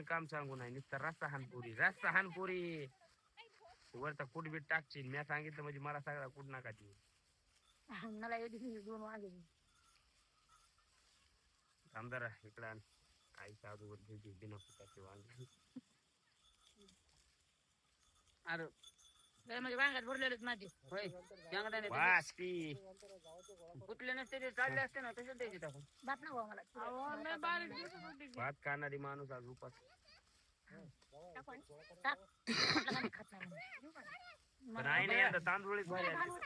रिकामी काम सांगू नाही नुसतं रस्ता हानपुरी रस्ता हानपुरी वरता कुठ बीट टाकशील मी सांगितलं म्हणजे मला सगळा कुठ नका ती मला येते दोन वागे आमदार इकडं. आई साधू वांगे. अरे म्हणजे वांगात भरलेलेच माझे होय. शेंगदाणे ते वास की कुठले नसते ते चालले असते ना तसेच द्यायचे टाकून. बाप ना मला भात खाणारी माणूस आज उपास. टाक. खात नाही म्हणून. पण आई नाही आता. तांदूळच भारी आले.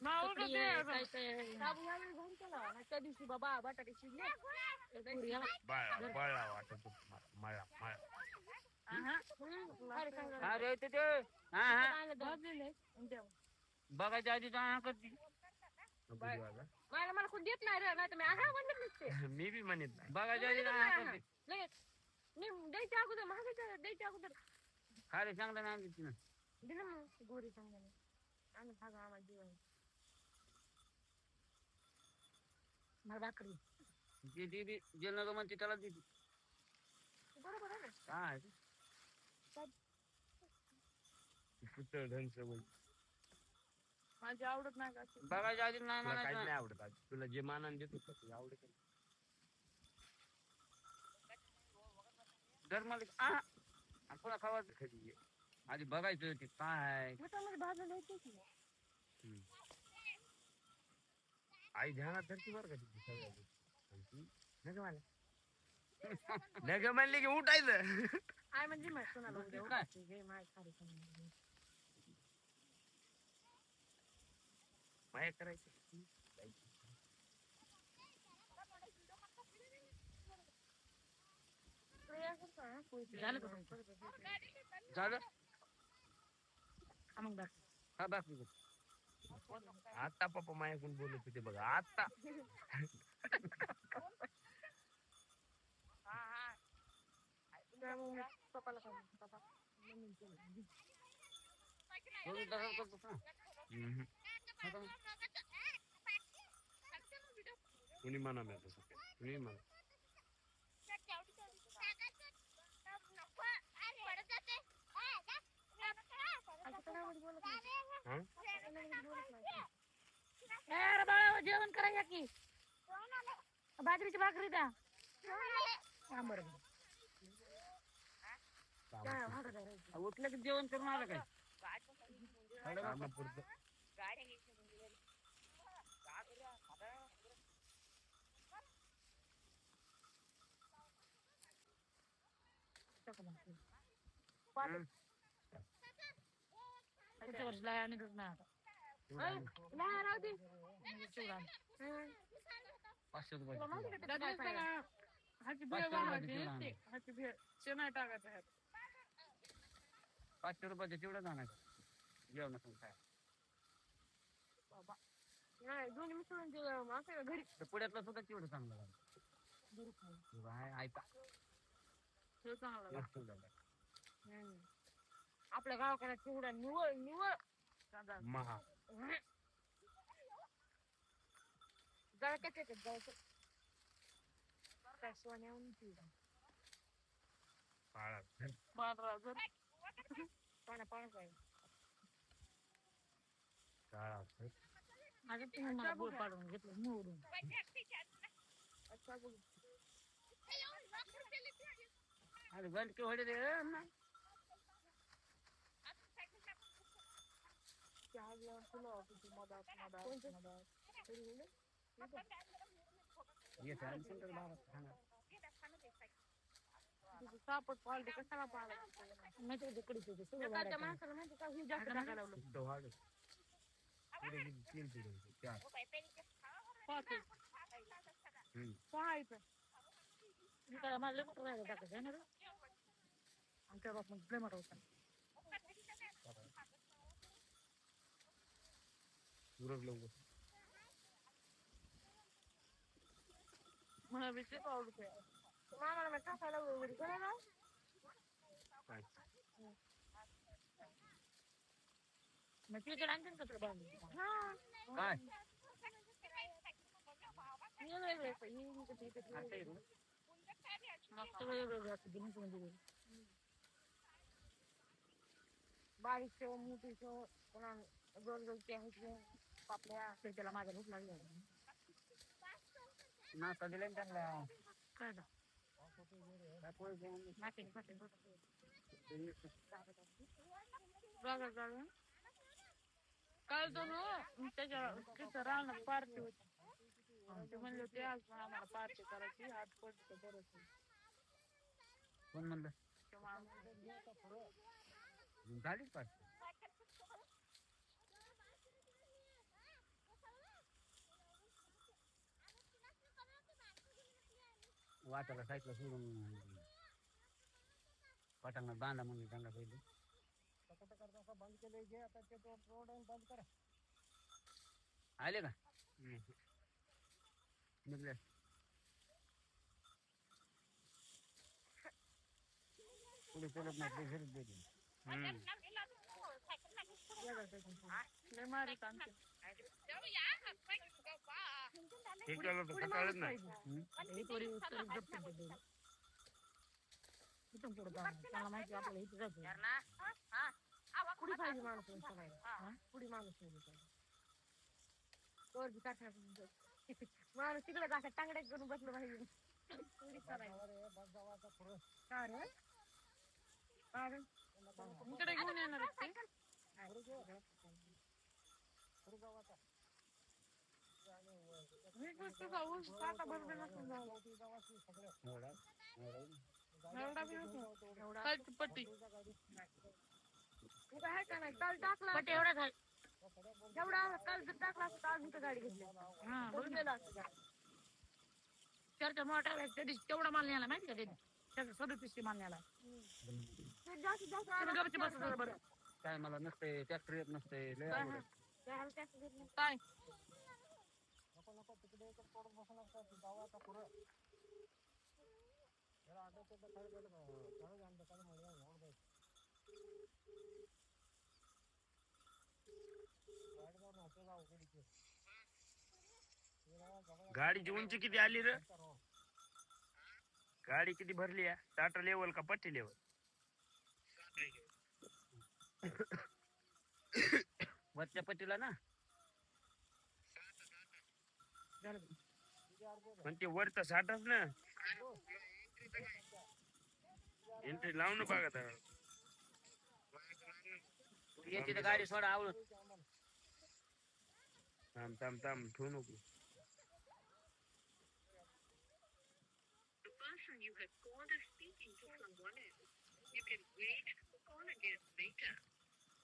कपडे, काय काय. त्या दिवशी बाबा बटाटे शिजले. बळा मळा मळा. अरे ते ते हा हा. चांगलं. बघायच्या आधी हा करते. मला मला कोण देत नाही रे नाही तर मी आहा म्हणलं नसते. मी बी म्हणत नाही. बघायच्या आधी हा करते. लगेच मी द्यायच्या अगोदर महागायच्या द्यायच्या अगोदर. अरे शेंगदाणे आणली ना दिलं मग गोरी चांगल्याने आम्ही खागा आम्हाला जीवन मला भाकरी. ती ती बी जे नको म्हणते त्याला देते बरोबर आहे ना? काय? पुतळ धन सवय माझी आवडत नाही का अशी? बघायच्या आधी नाही तुला काहीच म्हणायचं नाही आवडत आज तुला जे मानान देतो का ते आवडत नाही. जर मला आ पुन्हा खावायचं कधी ये. आधी बघायचं ते काय मिठामध्ये भाजलेलं येते की नाही? आई ध्यानात धरती बरं का तिची सगळ्या गोष्टी. आणि ती नग मला नग म्हणले की उठायचं आई म्हणजे माहीत कोणाला उद्या? उठायची, घे माय खाली समजून. माया करायचं झालं का तुमचं? झालं हा मग बस. हा बाकी आता पप्पा मायाकडून बोलत होते बघा आता कोणामध्ये बोलत नाही. ए, अरे बाळा जेवण करायला की बाजरीची भाकरी द्या हा बरं बरं. काय. उठलं की जेवण करून आलं काय कामापुरतं. टाका भाकरी. पाच- पुढच्या वर्षी लाया निघत नाही आता. ऐ, लाया राहू दे. चिवडा. हं. पाचशे रुपये का त्याचं काय फायदा? पाचशे रुपयाचे पाचशे रुपयाचे तेवढं आणायचं जेवण काय नाही, दोन्ही मिसळून जेवण असं का घरी तर पुण्यातलं सुद्धा तेवढं चांगलं खाऊ. ऐका हे लागतं. मस्त झालं. हं. आपल्या गावाकडे चिवडा निवळ निवळ. महा. जळक्यात येतात जळक्यात. काय सोन्याहून. काळा पाण्यात आहे. काळा माझं तुम्ही मला बोल पाडून घेतलं निवडून अच्छा बोल. अरे गंटके होते ते ए, ना. चहा जेवण तुला होतं तू मधात मधात मधात. तरी बोलले, ये ते आणि सेंटर बाबा सांगा. तुझं सापट पालते कशाला पाहायला माहिती का सगळं वाढायचं. माणसाला माहिती का ही जास्त टाकायला लावलं. शुद्ध वाढ पुढे तीन चार हम्म. मी काय मला लय मोठं राहिलं टाकायचं आहे ना रे? आमच्या बाप मग लय मोठा होता. उरक लवकर मला विचार तेच मामाला टाकायला वगैरे. करायला मग तिकडे आणते ना. हा. काय? बारीक मोठी पुन्हा गोल गोल ते ते त्याला माझ्या भूक लागली. नाश्ता दिला ना त्यांना? काय काल तो त्याच्या तिथं राहणार पार्टी होती ते म्हणले? होते आज पण आम्हाला पार्टी. करायची आज पडते बरंच कोण म्हणलं तेव्हा आम्ही- झालीच पाच वाटाला साईडला सोडून पटांना बांधा म्हणून त्यांना पहिले आले का निघले पुढे चलत नाही ते घरीच देतील लय मारी काम केलं. हे केलं तर कटाळत नाही ही. इथून पुढं माहिती आपल्याला इथे जायचं पुढे पाहिजे माणूस. हा? पुढे माणूस पाहिजे माणूस तिकडे असं टांगड्या करून बसलं पाहिजे पुढे करायचं. का रे? का रे? इकडे घेऊन येणार आहेत ते? मी बरोबर नसून एवढा पट्टी का नाही काल टाकला पट्टी एवढ्याच आहे जेवढा काल जर टाकला असता आज गाडी घेतली बघून गेला असता तेवढा माल न्यायला माहिती का त्यांनी त्याचा सदतीसशे माल न्यायला जास्तीत जास्त बस बरं काय मला नसते ट्रॅक्टर येत नसते लय अवघड आहे. काय गाडीची उंची किती आली र? गाडी किती भरली आहे टाटा लेवल का पट्टी लेवल वरच्या पट्टीला ना? पण ते वर तर साठच ना एंट्री लावून बघा त्याला येते तर गाडी सोडा आवडत थांब थांब थांब ठेवू नको you have called is speaking to someone else. You can wait to call again later.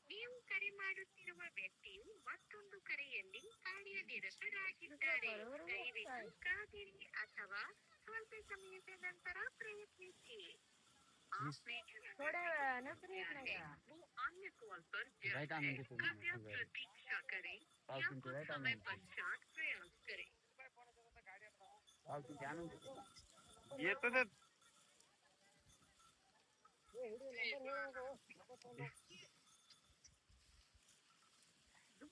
ನೀವು ಕರೆ ಮಾಡುತ್ತಿರುವ ವ್ಯಕ್ತಿಯು ಮತ್ತೊಂದು ಕರೆಯಲ್ಲಿ ಕಾರ್ಯನಿರತರಾಗಿದ್ದಾರೆ ದಯವಿಟ್ಟು ಕಾದಿರಿ ಅಥವಾ ಸ್ವಲ್ಪ ಸಮಯದ ನಂತರ ಪ್ರಯತ್ನಿಸಿ आपने जिस थोड्या वेळानं तर येत नाही का? वो अन्य कॉल पर राईट व्यस्त है आणून देतो मी. कृपया प्रतीक्षा करें पाव या किंतु कुछ राईट समय आणून देतो. पश्चात प्रयास करें पावती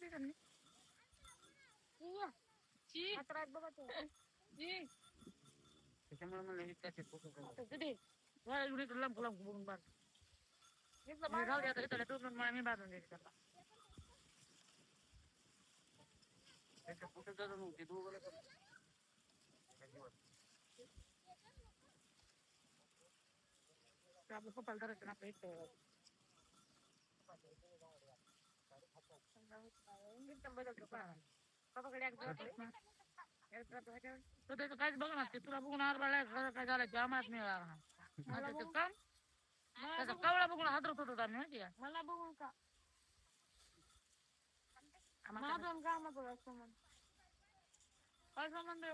आणून देतो. येतच दुसरी का नाही? ची. ची. त्याच्यामुळे म्हणलं हे त्याचे फोटो काढ. आता किती? वाया घेऊन इकडं लांब लांब बघून बांध. मी राहू दे आता इथं टोचून मला मी बांधून देते त्याला. त्याचे फोटो काढून मग ते दोघं लोकं- ते आपलं पप्पाला धरायचं आणि आपलं इथं तो त्याचं काहीच बघ ना ते तुला बघून काय झालं ते मिळाला त्याचं काम त्याचा बघून हादरत आम्ही माहिती का मला बघून का काय संबंध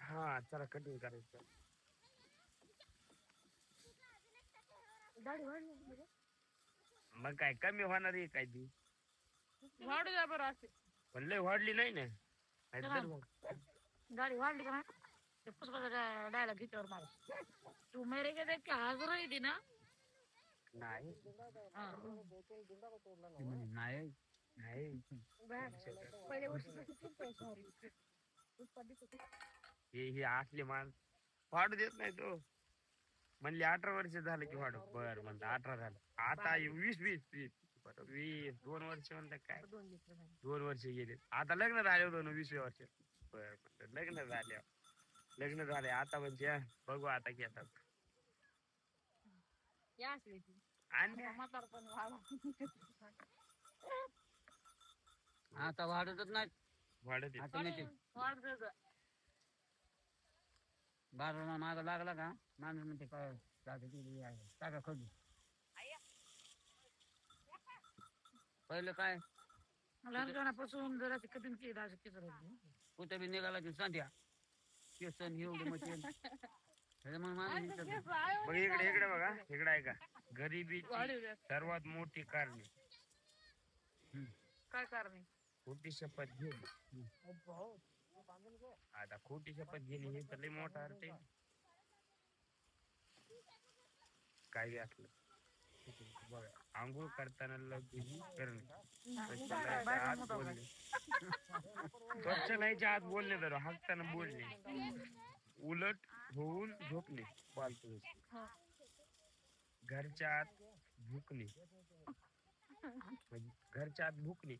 हा चला कंटिन्यू करायचं दाढी वाढली म्हणजे? मग काय कमी होणार आहे काय ती? वाढू द्या बरं असे. पण लय वाढली नाही ना. नाही तर मग. गाडी वाढली का ते पुष्पाचा डायलॉग घेतल्यावर मला. तू मेरे के देख के हाजर है ना. नाही. हाँ. नाही पहिल्या वर्षी. हे हे असले माल वाढू देत नाही तो. म्हणले अठरा वर्ष झालं की वाढू बर म्हणलं अठरा झालं. आता हे वीस वीस वीस. बरं वीस दोन वर्ष म्हणलं काय? दोन लिटर झाले. दोन वर्ष गेले. आता लग्न झाले दोन वीसव्या वर्ष. बर म्हणलं लग्न झाले लग्न झाले. आता म्हणजे हा, बघू आता घेतात. या असली ती. आणि? म्हातारपण व्हावं. आता वाढतच नाही वाढत बारा माग लागला का? माणूस म्हणते काय टाका केली आहे? टाका खोली. पहिलं काय? लहानपणापासून जरा ते कठीण केलं असं. कुठे बी निघाला की सांध्या. एवढं मशीन त्याच्यामुळे माणूस विचारतो, बघ इकडे इकडे बघा. इकडे आहे का गरिबीची वाढवलं. सर्वात मोठी कारणे. काय कारण? खोटी शपथ घेणे आता खोटी शपथ घेणे हे तर लय मोठा अर्थ काही असलं. बघा आंघोळ करताना लगेच करणे. स्वच्छ नाहीच्या आत बोलणे. स्वच्छ नाहीच्या आत बोलणे तर हाकताना बोलणे. उलट होऊन झोपणे. गोष्टी. घरच्या आत भुकणे. म्हणजे घरच्या आत भुकणे.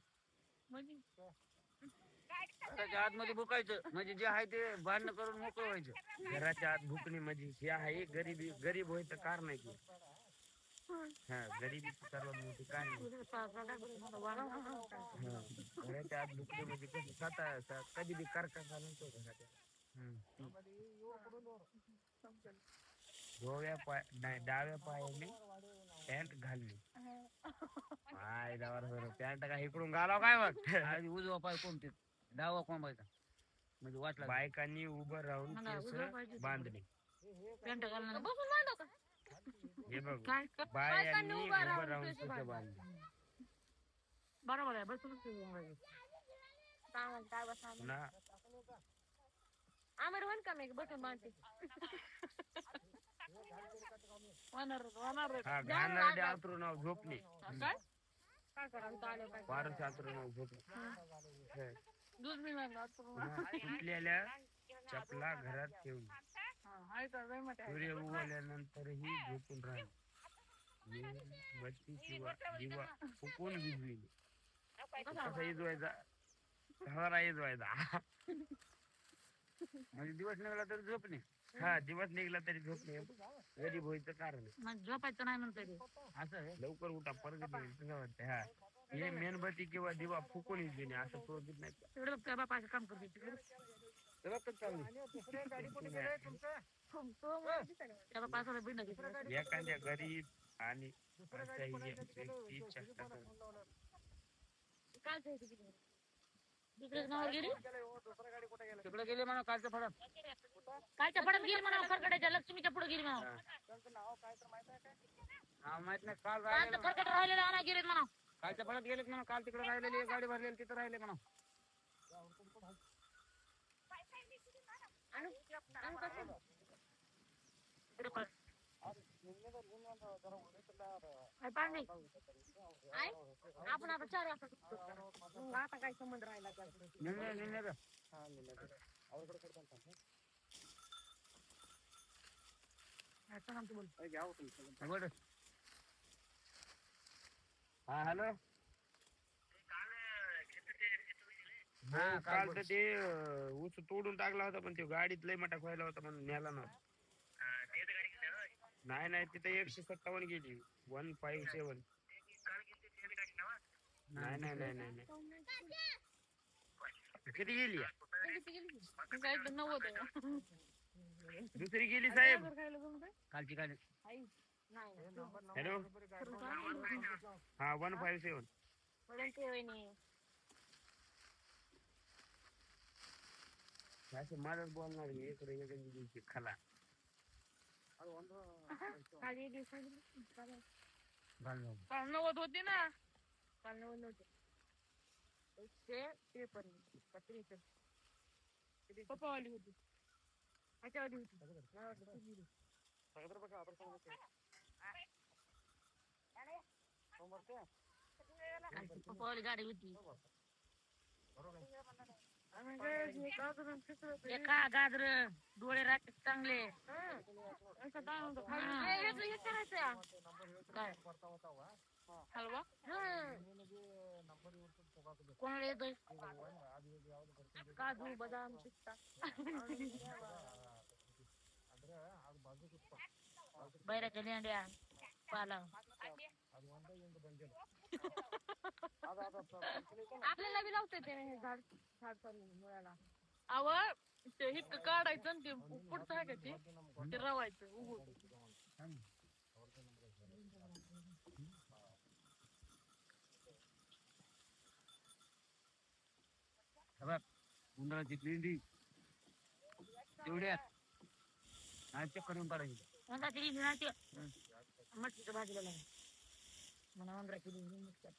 त्याच्या आतमध्ये बुकायचं म्हणजे जे आहे ते भांडणं करून मोकळं व्हायचं. घराच्या आत भुकणे म्हणजे हे आहे गरिबी गरीब व्हायचं कारण आहे की हा गरिबीची सर्वात मोठी कारण आहे. हा. घराच्या आत भुकणे म्हणजे कसं स्वतः स- कधी बी घराच्या दोव्या पाय नाही डाव्या पायाने पॅन्ट घालणे. माय दावर पॅन्ट काय इकडून घालाव काय मग? आधी उजवा पाय कोणते? डावा कोंबायचा म्हणजे वाटला बायकांनी उभं राहून मला पाहिजे. बांधणे. बसून मांडव का? हे बघ काय? बायांनी उभं उभं राहून राहून केस केस बांधणे. बांधणे बरोबर आहे बसून काय बसा पुन्हा आम्ही रोहन का मी बसून बांधते? होणार होणार. हा घाणेरडे अंथरुणावर झोपणे काय काय? करायचं आलं काय फारच अंथरुणावर झोपणे. दूध मी तुटलेल्या चपला घरात ठेवणे सूर्य उगवल्यानंतरही झोपून राहणे मेणबत्ती किंवा दिवा फुकून भिजविणे कसा इजवायचा? हवारा इजवायचा. म्हणजे दिवस निघाला तर झोपणे हा दिवस निघला तरी झोपणे गरीब व्हायचं कारण. झोपायचं नाही म्हणते असं आहे. लवकर उठा परत हा. हे मेणबत्ती किंवा दिवा फुकून देणे असं सोडत नाही. तिकडे त्या बापाचं काम करते तिकडे चालू त्या बिंड घेतलं एखाद्या गरीब आणि असह्य. काय जायचं तिकडे. तिकडे नावावर गेली? तिकडे गेले म्हणा कालच्या फळात कायच्या पडत गेली म्हणा खरकड्याच्या लक्ष्मीच्या पुढे गेली म्हणा. हा. माहीत नाही काल काल राहिलेलं. खरकट राहिलेला आणा गेले म्हणा. कालच्या फळात गेलेत म्हणा काल तिकडे राहिलेली गाडी भरलेली तिथं राहिले म्हणा. आपण आता चार वाजता आता काय संबंध राहिला बोल. हा हॅलो. हा, काल तर ते अं, ऊस तोडून टाकला होता पण ते गाडीत लय मोठा व्हायला होता म्हणून न्याला नव्हता. नाही नाही तिथे एकशे सत्तावन्न गेली. वन फाईव्ह सेवन नाही नाही नाही नाही नाही. किती गेली? नव्वद आहे. दुसरी गेली साहेब? कालची गाडी. आई. नाही, नाही. हॅलो करून खा. हा वन फाईव्ह सेवन पडेल ते वहिनी. असं माझंच बोलणार आहे, इकडे इकडे दिवशी खाला खाली एक दिवस खाली. काल घालून काल नव्वद होती ना काल नव्वद नव्हते एकशे त्रेपन्न का त्रेसष्ट पप्पावाली होती ह्याच्यावाली होती पप्पावाली गाडी होती. एका गाजर डोळे राहते चांगले. काय? हलवा? कोणाला येतोय? काजू बदाम पिस्ता. बैराच्या लेंड्या पाला आपल्याला बी लावते ते झाड झाड मुळाला अव ते हिट काढायचं ते पुढचं आहे का ते? ते रवायचं उघड. उन्हाळ्याची लेंडी तेवढ्यात नाही चक्कर येऊन काढायची म्हणता तरी मटकीच्या भाजीला लागली म्हणा मिक्सर